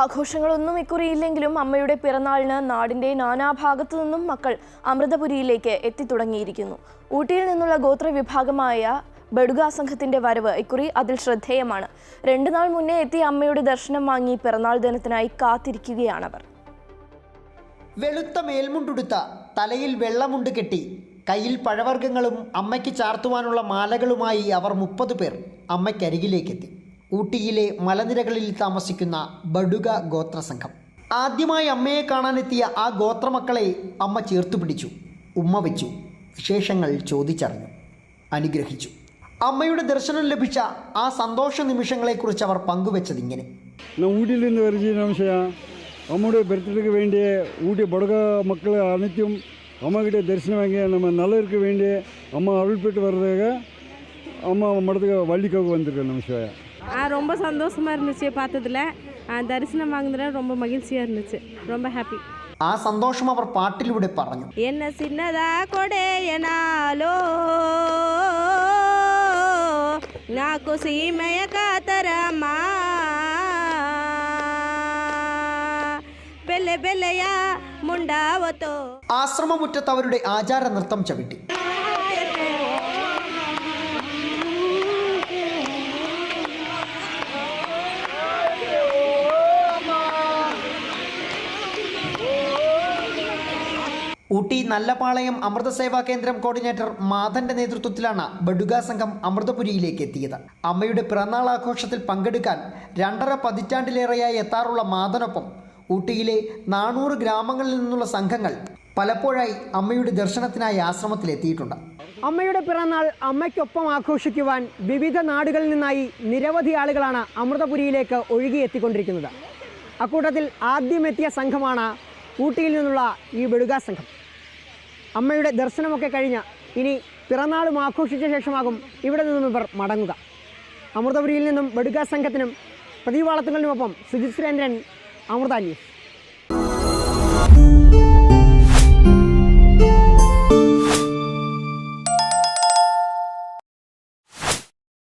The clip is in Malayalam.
ആഘോഷങ്ങളൊന്നും ഇക്കുറിയില്ലെങ്കിലും അമ്മയുടെ പിറന്നാളിന് നാടിന്റെ നാനാഭാഗത്തു നിന്നും മക്കൾ അമൃതപുരിയിലേക്ക് എത്തിത്തുടങ്ങിയിരിക്കുന്നു. ഊട്ടിയിൽ നിന്നുള്ള ഗോത്ര വിഭാഗമായ സംഘത്തിന്റെ വരവ് ഇക്കുറി അതിൽ ശ്രദ്ധേയമാണ്. രണ്ടു നാൾ മുന്നേ എത്തി അമ്മയുടെ ദർശനം വാങ്ങി പിറന്നാൾ ദിനത്തിനായി കാത്തിരിക്കുകയാണവർ വെളുത്ത മേൽമുണ്ടുടുത്ത തലയിൽ വെള്ളമുണ്ട് കെട്ടി കയ്യിൽ പഴവർഗങ്ങളും അമ്മയ്ക്ക് ചാർത്തുവാനുള്ള മാലകളുമായി അവർ മുപ്പത് പേർ അമ്മയ്ക്കരികിലേക്കെത്തി. ഊട്ടിയിലെ മലനിരകളിൽ താമസിക്കുന്ന ബഡുക ഗോത്ര സംഘം ആദ്യമായി അമ്മയെ കാണാനെത്തിയ ആ ഗോത്രമക്കളെ അമ്മ ചേർത്തു പിടിച്ചു ഉമ്മ വെച്ചു വിശേഷങ്ങൾ ചോദിച്ചറിഞ്ഞു അനുഗ്രഹിച്ചു അമ്മയുടെ ദർശനം ലഭിച്ച ആ സന്തോഷ നിമിഷങ്ങളെക്കുറിച്ച് അവർ പങ്കുവെച്ചതിങ്ങനെ நான் ஊட்டியிலேருந்து வருது நிமிஷம் அம்மாவுடைய பர்த்டேக்கு வேண்டிய ஊட்டி படக மக்கள் அனைத்தும் அம்மாக்கிட்ட தரிசனம் வாங்கி நம்ம நல்லா இருக்க வேண்டிய அம்மா அருள் பெற்று வர்றதுக்காக அம்மா மடத்துக்கு வள்ளிக்காவுக்கு வந்திருக்கேன் நிமிஷம் ஆ ரொம்ப சந்தோஷமா இருந்துச்சு பார்த்ததுல. தரிசனம் வாங்கினதுல ரொம்ப மகிழ்ச்சியா இருந்துச்சு. ரொம்ப ஹாப்பி ആ സന്തോഷം അവർ പാട്ടിലൂടെ പറഞ്ഞു. എന്നെ സിന്നതാ കൊടയനാലോ നാക്കു സീമയ കാതരമാ ബെല്ലെ ബെല്ലയാ മുണ്ടാവത്തോ. ആശ്രമമുറ്റത്ത് അവരുടെ ആചാര നൃത്തം ചവിട്ടി. ഊട്ടി നല്ലപാളയം അമൃതസേവാ കേന്ദ്രം കോർഡിനേറ്റർ മാധന്റെ നേതൃത്വത്തിലാണ് ബഡുഗ സംഘം അമൃതപുരിയിലേക്ക് എത്തിയത്. അമ്മയുടെ പിറന്നാൾ ആഘോഷത്തിൽ പങ്കെടുക്കാൻ രണ്ടര പതിറ്റാണ്ടിലേറെയായി എത്താറുള്ള മാധനൊപ്പം ഊട്ടിയിലെ നാനൂറ് ഗ്രാമങ്ങളിൽ നിന്നുള്ള സംഘങ്ങൾ പലപ്പോഴായി അമ്മയുടെ ദർശനത്തിനായി ആശ്രമത്തിലെത്തിയിട്ടുണ്ട്. അമ്മയുടെ പിറന്നാൾ അമ്മയ്ക്കൊപ്പം ആഘോഷിക്കുവാൻ വിവിധ നാടുകളിൽ നിന്നായി നിരവധി ആളുകളാണ് അമൃതപുരിയിലേക്ക് ഒഴുകിയെത്തിക്കൊണ്ടിരിക്കുന്നത്. അക്കൂട്ടത്തിൽ ആദ്യമെത്തിയ സംഘമാണ് ഊട്ടിയിൽ നിന്നുള്ള ഈ ബെടുക സംഘം. അമ്മയുടെ ദർശനമൊക്കെ കഴിഞ്ഞ ഇനി പിറന്നാളും ആഘോഷിച്ച ശേഷമാകും ഇവിടെ നിന്നും ഇവർ മടങ്ങുക. അമൃതപുരിയിൽ നിന്നും വെടുക്കാ സംഘത്തിനും പ്രതിവാളത്തുകളിനുമൊപ്പം സുജിത് സുരേന്ദ്രൻ അമൃത